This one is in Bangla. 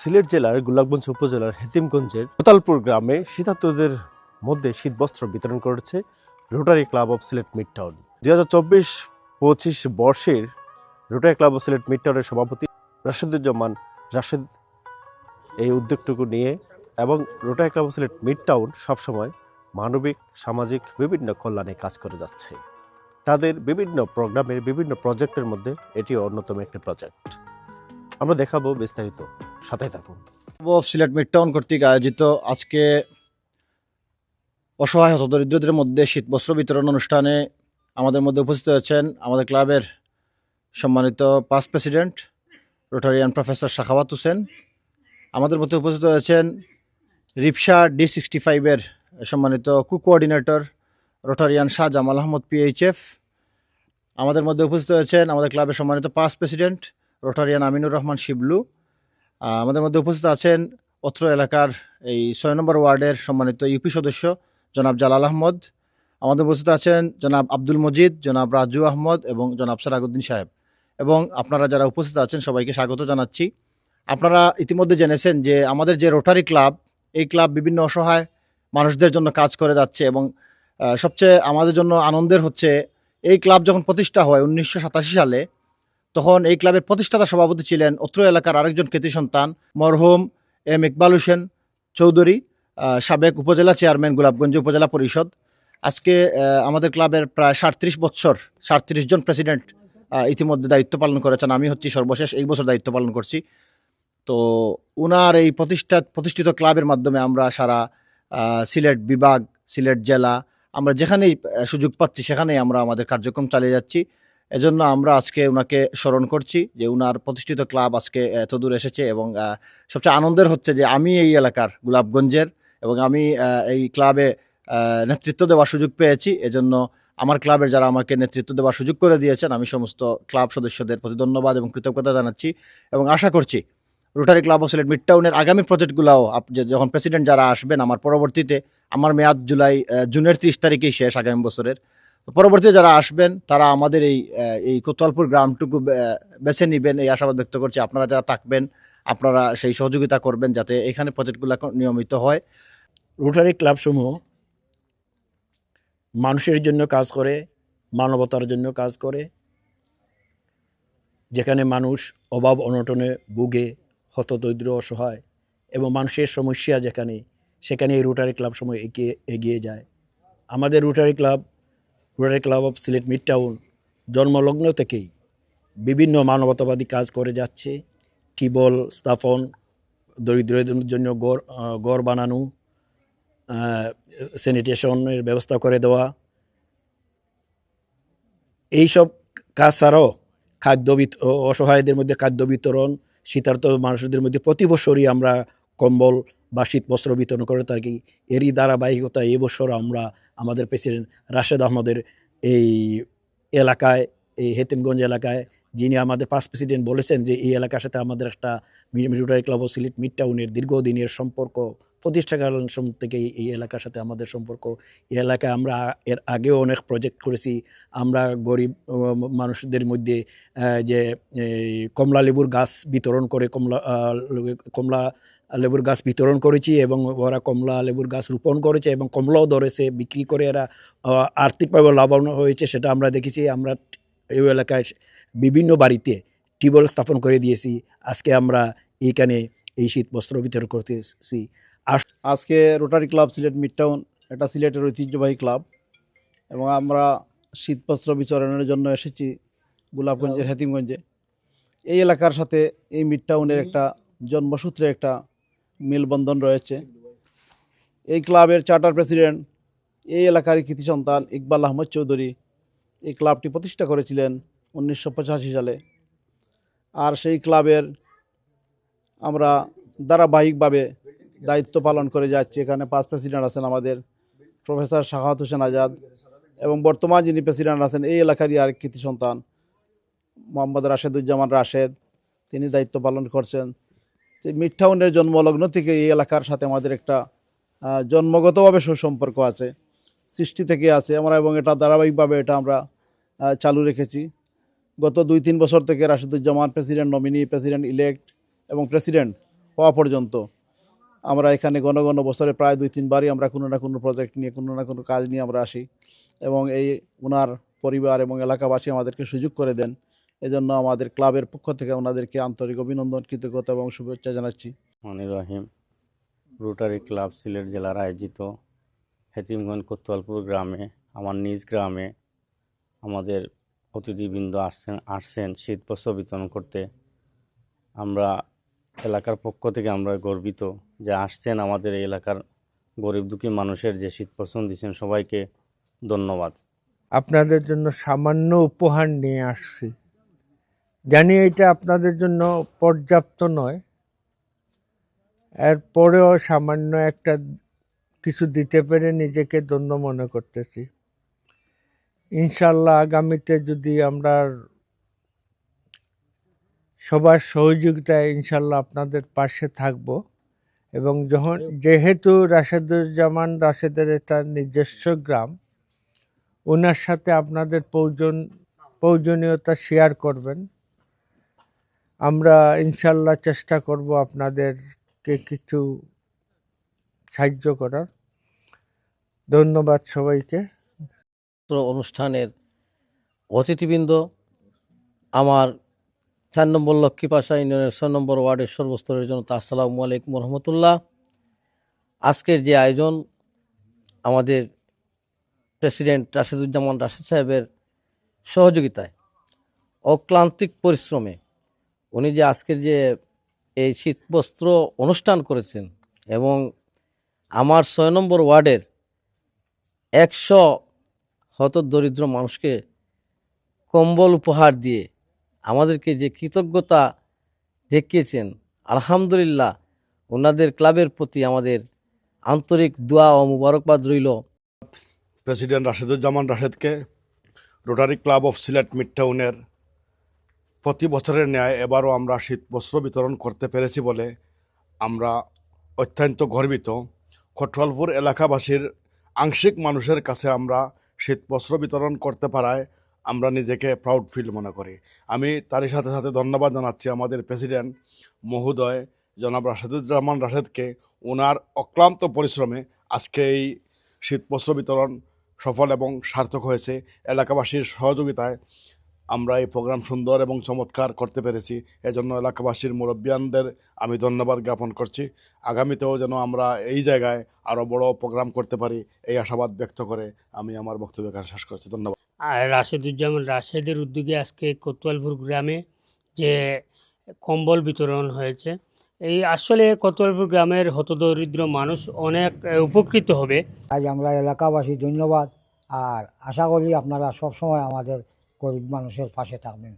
সিলেট জেলার গোলাপগঞ্জ উপজেলার হেতিমগঞ্জের কোতালপুর গ্রামে শীতার্তদের মধ্যে শীতবস্ত্র বিতরণ করেছে Rotary club of Sylhet mid town দুই হাজার চব্বিশ পঁচিশ বর্ষের Rotary club of Sylhet mid টাউনের সভাপতি রাশেদুজ্জামান রাশেদ এই উদ্যোগটুকু নিয়ে এবং Rotary club of Sylhet mid town সবসময় মানবিক, সামাজিক বিভিন্ন কল্যাণে কাজ করে যাচ্ছে। তাদের বিভিন্ন প্রোগ্রামের, বিভিন্ন প্রজেক্টের মধ্যে এটি অন্যতম একটি প্রজেক্ট। আমরা দেখাবো বিস্তারিত। সাথে থাকুন। অফ সিলেট মিড টাউন কর্তৃক আয়োজিত আজকে অসহায় হতদরিদ্রদের মধ্যে শীতবস্ত্র বিতরণ অনুষ্ঠানে আমাদের মধ্যে উপস্থিত হয়েছেন আমাদের ক্লাবের সম্মানিত past president Rotarian professor Shakhawat Hossain. আমাদের মধ্যে উপস্থিত হয়েছেন রিপসা ডি সিক্সটি ফাইভের সম্মানিত কু coordinator Rotarian Shah Jamal Ahmed PHF আমাদের মধ্যে উপস্থিত হয়েছেন আমাদের ক্লাবের সম্মানিত past president Rotarian Aminur Rahman Shiblu আমাদের মধ্যে উপস্থিত আছেন অত্র এলাকার এই ছয় নম্বর ওয়ার্ডের সম্মানিত ইউপি সদস্য জনাব জালাল আহমদ, আমাদের উপস্থিত আছেন জনাব আব্দুল মজিদ, জনাব রাজু আহমদ এবং জনাব সারাগুদ্দিন সাহেব। এবং আপনারা যারা উপস্থিত আছেন সবাইকে স্বাগত জানাচ্ছি। আপনারা ইতিমধ্যে জেনেছেন যে আমাদের যে রোটারি ক্লাব, এই ক্লাব বিভিন্ন অসহায় মানুষদের জন্য কাজ করে যাচ্ছে এবং সবচেয়ে আমাদের জন্য আনন্দের হচ্ছে, এই ক্লাব যখন প্রতিষ্ঠা হয় উনিশশো সাতাশি সালে তখন এই ক্লাবের প্রতিষ্ঠাতা সভাপতি ছিলেন অত্র এলাকার আরেকজন কৃতি সন্তান, মরহুম এম ইকবাল হোসেন চৌধুরী সাবেক উপজেলা চেয়ারম্যান গোলাপগঞ্জ উপজেলা পরিষদ। আজকে আমাদের ক্লাবের প্রায় সাঁত্রিশ বছর, সাঁত্রিশ জন প্রেসিডেন্ট ইতিমধ্যে দায়িত্ব পালন করেছেন। আমি হচ্ছি সর্বশেষ, এই বছর দায়িত্ব পালন করছি। তো উনার এই প্রতিষ্ঠা, প্রতিষ্ঠিত ক্লাবের মাধ্যমে আমরা সারা সিলেট বিভাগ, সিলেট জেলা, আমরা যেখানেই সুযোগ পাচ্ছি সেখানেই আমরা আমাদের কার্যক্রম চালিয়ে যাচ্ছি। এজন্য আমরা আজকে ওনাকে স্মরণ করছি যে উনার প্রতিষ্ঠিত ক্লাব আজকে এত দূর এসেছে এবং সবচেয়ে আনন্দের হচ্ছে যে আমি এই এলাকার গোলাপগঞ্জের এবং আমি এই ক্লাবে নেতৃত্ব দেওয়ার সুযোগ পেয়েছি। এজন্য আমার ক্লাবের যারা আমাকে নেতৃত্ব দেওয়ার সুযোগ করে দিয়েছেন, আমি সমস্ত ক্লাব সদস্যদের প্রতি ধন্যবাদ এবং কৃতজ্ঞতা জানাচ্ছি এবং আশা করছি Rotary club of Sylhet mid টাউনের আগামী প্রজেক্টগুলোও যখন প্রেসিডেন্ট যারা আসবেন, আমার পরবর্তীতে, আমার মেয়াদ জুলাই জুনের ত্রিশ তারিখেই শেষ আগামী বছরের। পরবর্তীতে যারা আসবেন, তারা আমাদের এই এই কোতোয়ালপুর গ্রামটুকু বেছে নেবেন। এই আশাবাদ ব্যক্ত করছি আপনারা যারা থাকবেন, আপনারা সেই সহযোগিতা করবেন যাতে এখানে প্রজেক্টগুলো নিয়মিত হয়। রোটারি ক্লাবসমূহ মানুষের জন্য কাজ করে, মানবতার জন্য কাজ করে, যেখানে মানুষ অভাব অনটনে ভুগে, হতদরিদ্র, অসহায় এবং মানুষের সমস্যা যেখানে, সেখানে এই রোটারি ক্লাব সময় এগিয়ে এগিয়ে যায়। আমাদের Rotary club Rotary club of Sylhet mid town জন্মলগ্ন থেকেই বিভিন্ন মানবতাবাদী কাজ করে যাচ্ছে। টিবল, স্থাপন, দরিদ্রদের জন্য গড় গড় বানানো স্যানিটেশনের ব্যবস্থা করে দেওয়া। এইসব কাজ ছাড়াও খাদ্য অসহায়দের মধ্যে খাদ্য বিতরণ শীতার্ত মানুষদের মধ্যে প্রতি বছরই আমরা কম্বল বা শীত বস্ত্র বিতরণ করে থাকি। এরই ধারাবাহিকতা এবছর আমরা আমাদের প্রেসিডেন্ট রাশেদ আহমদের এই এলাকায়, এই হেতিমগঞ্জ এলাকায়, যিনি আমাদের পাস প্রেসিডেন্ট বলেছেন যে এই এলাকার সাথে আমাদের একটা military club of Sylhet mid টাউনের দীর্ঘদিনের সম্পর্ক, প্রতিষ্ঠাকালীন সময় থেকে এই- এলাকার সাথে আমাদের সম্পর্ক। এই এলাকায় আমরা এর আগেও অনেক প্রজেক্ট করেছি। আমরা গরিব মানুষদের মধ্যে যে কমলা লেবুর গাছ বিতরণ করে কমলা কমলা লেবুর গাছ বিতরণ করেছি এবং ওরা কমলা লেবুর গাছ রোপণ করেছে এবং কমলাও ধরেছে বিক্রি করে এরা আর্থিকভাবে লাভবান হয়েছে সেটা আমরা দেখেছি। আমরা এই এলাকায় বিভিন্ন বাড়িতে টিউবওয়েল স্থাপন করে দিয়েছি। আজকে আমরা এইখানে এই শীত বস্ত্র বিতরণ করতেছি। আজকে Rotary club Sylhet mid town একটা সিলেটের ঐতিহ্যবাহী ক্লাব এবং আমরা শীতবস্ত্র বিতরণের জন্য এসেছি গোলাপগঞ্জের হেতিমগঞ্জে। এই এলাকার সাথে এই মিড টাউনের একটা জন্মসূত্রে একটা মেলবন্ধন রয়েছে। এই ক্লাবের চার্টার প্রেসিডেন্ট, এই এলাকার কৃতি সন্তান ইকবাল আহমদ চৌধুরী এই ক্লাবটি প্রতিষ্ঠা করেছিলেন উনিশশো পঁচাশি সালে। আর সেই ক্লাবের আমরা ধারাবাহিকভাবে দায়িত্ব পালন করে যাচ্ছি। এখানে পাঁচ প্রেসিডেন্ট আছেন আমাদের প্রফেসর শাহাত হোসেন আজাদ এবং বর্তমান যিনি প্রেসিডেন্ট আছেন, এই এলাকারই আর কৃতি সন্তান মোহাম্মদ রাশেদুজ্জামান রাশেদ। তিনি দায়িত্ব পালন করছেন। এই মিড টাউনের জন্মলগ্ন থেকে এই এলাকার সাথে আমাদের একটা জন্মগতভাবে সুসম্পর্ক আছে, সৃষ্টি থেকে আছে। আমরা এবং এটা ধারাবাহিকভাবে এটা আমরা চালু রেখেছি। গত দুই তিন বছর থেকে Rasheduzzaman president, nominee president elect এবং প্রেসিডেন্ট হওয়া পর্যন্ত আমরা এখানে গণ গণ বছরে প্রায় দুই তিনবারই আমরা কোনো না কোনো প্রজেক্ট নিয়ে, কোনো না কোনো কাজ নিয়ে আমরা আসি এবং এই ওনার পরিবার এবং এলাকাবাসী আমাদেরকে সুযোগ করে দেন। এজন্য আমাদের ক্লাবের পক্ষ থেকে ওনাদেরকে আন্তরিক অভিনন্দন কৃতজ্ঞতা এবং শুভেচ্ছা জানাচ্ছি। মনির রহিম রোটারি ক্লাব সিলেট জেলার আয়োজিত হেতিমগঞ্জ কোতোয়ালপুর গ্রামে আমার নিজ গ্রামে আমাদের অতিথিবৃন্দ আসছেন আসছেন শীত বস্ত্র বিতরণ করতে। আমরা এলাকার পক্ষ থেকে আমরা গর্বিত যে আসছেন আমাদের এই এলাকার গরিব দুঃখী মানুষের যে শীত বস্ত্র দিচ্ছেন সবাইকে ধন্যবাদ। আপনাদের জন্য সামান্য উপহার নিয়ে আসছি। জানি এটা আপনাদের জন্য পর্যাপ্ত নয়। এরপরেও সামান্য একটা কিছু দিতে পেরে নিজেকে ধন্য মনে করতেছি। ইনশাল্লাহ আগামীতে যদি আমরা সবার সহযোগিতায় ইনশাল্লাহ আপনাদের পাশে থাকব এবং যখন যেহেতু রাশেদুজ্জামান রাশেদের এটা নিজস্ব গ্রাম ওনার সাথে আপনাদের প্রয়োজন প্রয়োজনীয়তা শেয়ার করবেন। আমরা ইনশাল্লাহ চেষ্টা করব আপনাদেরকে কিছু সাহায্য করার। ধন্যবাদ সবাইকে। অনুষ্ঠানের অতিথিবৃন্দ, আমার চার নম্বর লক্ষ্মীপাশা ইউনিয়নের ছয় নম্বর ওয়ার্ডের সর্বস্তরের জন্য আসসালামু আলাইকুম রহমতুল্লাহ আজকের যে আয়োজন, আমাদের প্রেসিডেন্ট রাশিদুজ্জামান রাশিদ সাহেবের সহযোগিতায় অক্লান্তিক পরিশ্রমে উনি যে আজকের যে এই শীতবস্ত্র অনুষ্ঠান করেছেন এবং আমার ছয় নম্বর ওয়ার্ডের একশো হত দরিদ্র মানুষকে কম্বল উপহার দিয়ে আমাদেরকে যে কৃতজ্ঞতা দেখিয়েছেন, আলহামদুলিল্লাহ ওনাদের ক্লাবের প্রতি আমাদের আন্তরিক দোয়া ও মুবারকবাদ রইল। President Rasheduzzaman রাশেদকে Rotary club of Sylhet mid প্রতি বছরের ন্যায় এবারও আমরা শীত বস্ত্র বিতরণ করতে পেরেছি বলে আমরা অত্যন্ত গর্বিত। খটুয়ালপুর এলাকাবাসীর আংশিক মানুষের কাছে আমরা শীত বস্ত্র বিতরণ করতে পারায় আমরা নিজেকে প্রাউড ফিল মনে করি। আমি তারই সাথে সাথে ধন্যবাদ জানাচ্ছি আমাদের প্রেসিডেন্ট মহোদয় জনাব রাশেদুজ্জামান রাশেদকে। ওনার অক্লান্ত পরিশ্রমে আজকে এই শীত বস্ত্র বিতরণ সফল এবং সার্থক হয়েছে। এলাকাবাসীর সহযোগিতায় আমরা এই প্রোগ্রাম সুন্দর এবং চমৎকার করতে পেরেছি। এজন্য এলাকাবাসীর মুরব্বিয়ানদের আমি ধন্যবাদ জ্ঞাপন করছি। আগামীতেও যেন আমরা এই জায়গায় আরও বড় প্রোগ্রাম করতে পারি এই আশাবাদ ব্যক্ত করে আমি আমার বক্তব্য এখানে শেষ করছি। ধন্যবাদ। আর রাশেদুজ্জামান রাশেদের উদ্যোগে আজকে কোতোয়ালপুর গ্রামে যে কম্বল বিতরণ হয়েছে এই আসলে কোতোয়ালপুর গ্রামের হতদরিদ্র মানুষ অনেক উপকৃত হবে। আজ আমরা এলাকাবাসী ধন্যবাদ। আর আশা করি আপনারা সবসময় আমাদের গরিব মানুষের পাশে থাকবেন।